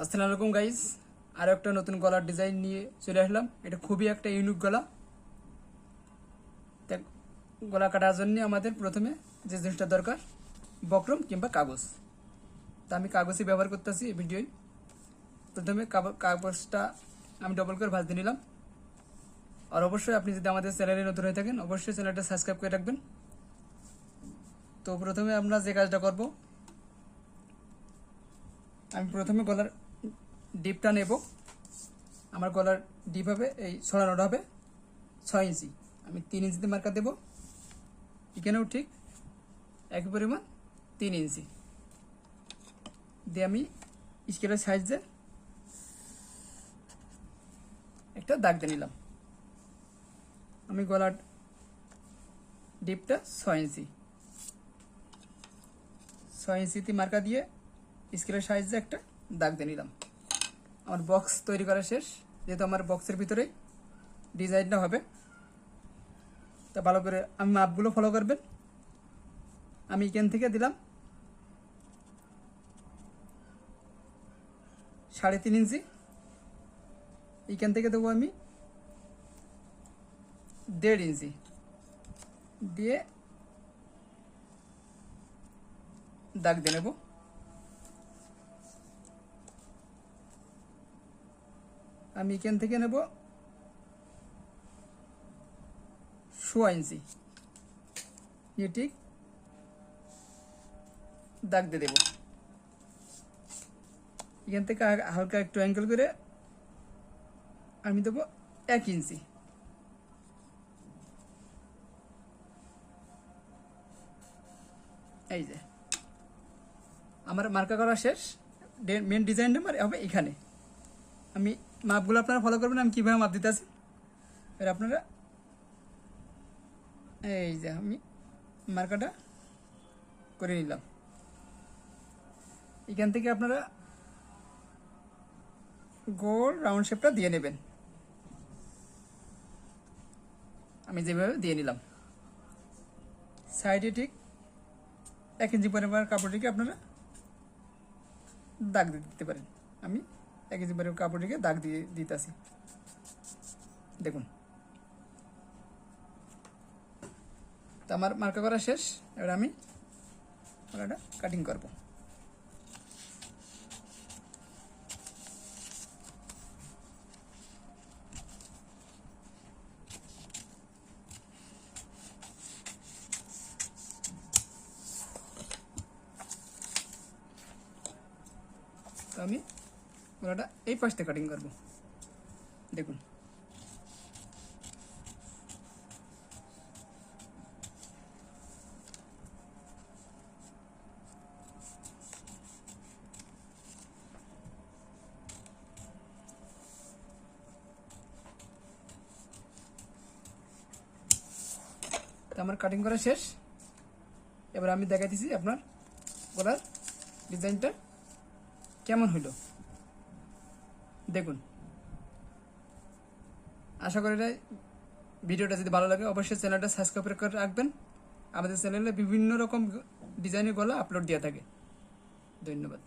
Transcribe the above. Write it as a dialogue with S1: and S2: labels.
S1: আসসালামু আলাইকুম গাইস আরও একটা নতুন গলার ডিজাইন নিয়ে চলে আসলাম। এটা খুবই একটা ইউনিক গলা। গলা কাটার জন্য আমাদের প্রথমে যে জিনিসটা দরকার, বক্রম কিংবা কাগজ। তা আমি কাগজই ব্যবহার করতেছি এই ভিডিওয়। প্রথমে কাগজটা আমি ডবল করে ভাজতে নিলাম। আর অবশ্যই আপনি যদি আমাদের চ্যানেলে নতুন হয়ে থাকেন, অবশ্যই চ্যানেলটা সাবস্ক্রাইব করে রাখবেন। তো প্রথমে আমরা যে কাজটা করব আমি প্রথমে গলার ডিপটা নেব। আমার গলার ডিপ হবে, এই ছড়ানোটা হবে ছয় ইঞ্চি। আমি তিন ইঞ্চিতে মার্কা দেব। এখানেও ঠিক একই পরিমাণ তিন ইঞ্চি। দিয়ে আমি স্কেলের সাইজে একটা দাগ দিয়ে নিলাম। আমি গলার ডিপটা ছয় ইঞ্চি। ছয় ইঞ্চিতে মার্কা দিয়ে স্কেলের সাইজে একটা দাগ দিয়ে নিলাম। আমার বক্স তৈরি করা শেষ, যেহেতু আমার বক্সের ভিতরেই ডিজাইনটা হবে। তা ভালো করে আমি মাপগুলো ফলো করবেন। আমি এখান থেকে দিলাম সাড়ে তিন ইঞ্চি। এইখান থেকে দেবো আমি দেড় ইঞ্চি। দিয়ে দাগ দিয়ে নেব। আমি এখান থেকে নেব সোয়া ইঞ্চি। নিয়ে ঠিক দাগ দিয়ে দেব। এখান থেকে হালকা একটু অ্যাঙ্গেল করে আমি দেবো এক ইঞ্চি। এই যে। আমার মার্কা করা শেষ। মেন ডিজাইন আমার হবে এখানে। আমি মাপগুলো আপনারা ফলো করবেন, আমি কীভাবে মাপ দিতে আছি এবার আপনারা, এই যে আমি মার্কাটা করে নিলাম। এখান থেকে আপনারা গোল রাউন্ড শেপটা দিয়ে নেবেন। আমি যেভাবে দিয়ে নিলাম। সাইডে ঠিক এক ইঞ্চি পরিমাণ কাপড়টিকে আপনারা দাগ দিতে পারেন। আমি এক ইঞ্চি পরিমাণ কাপড়টিকে দাগ দিয়ে দিতেছি। দেখুন। তো আমার মার্কা করা শেষ। এবার আমি ওটা কাটিং করব। আমি ওটা এই পাশ কাটিং করব। দেখুন। আমার কাটিং করা শেষ। এবার আমি দেখাইতেছি আপনার গলার ডিজাইনটা কেমন হইল। দেখুন। আশা করি ভিডিওটা যদি ভালো লাগে, অবশ্যই চ্যানেলটা সাবস্ক্রাইব করে রাখবেন। আমাদের চ্যানেলে বিভিন্ন রকম ডিজাইনের গলা আপলোড দেওয়া থাকে। ধন্যবাদ।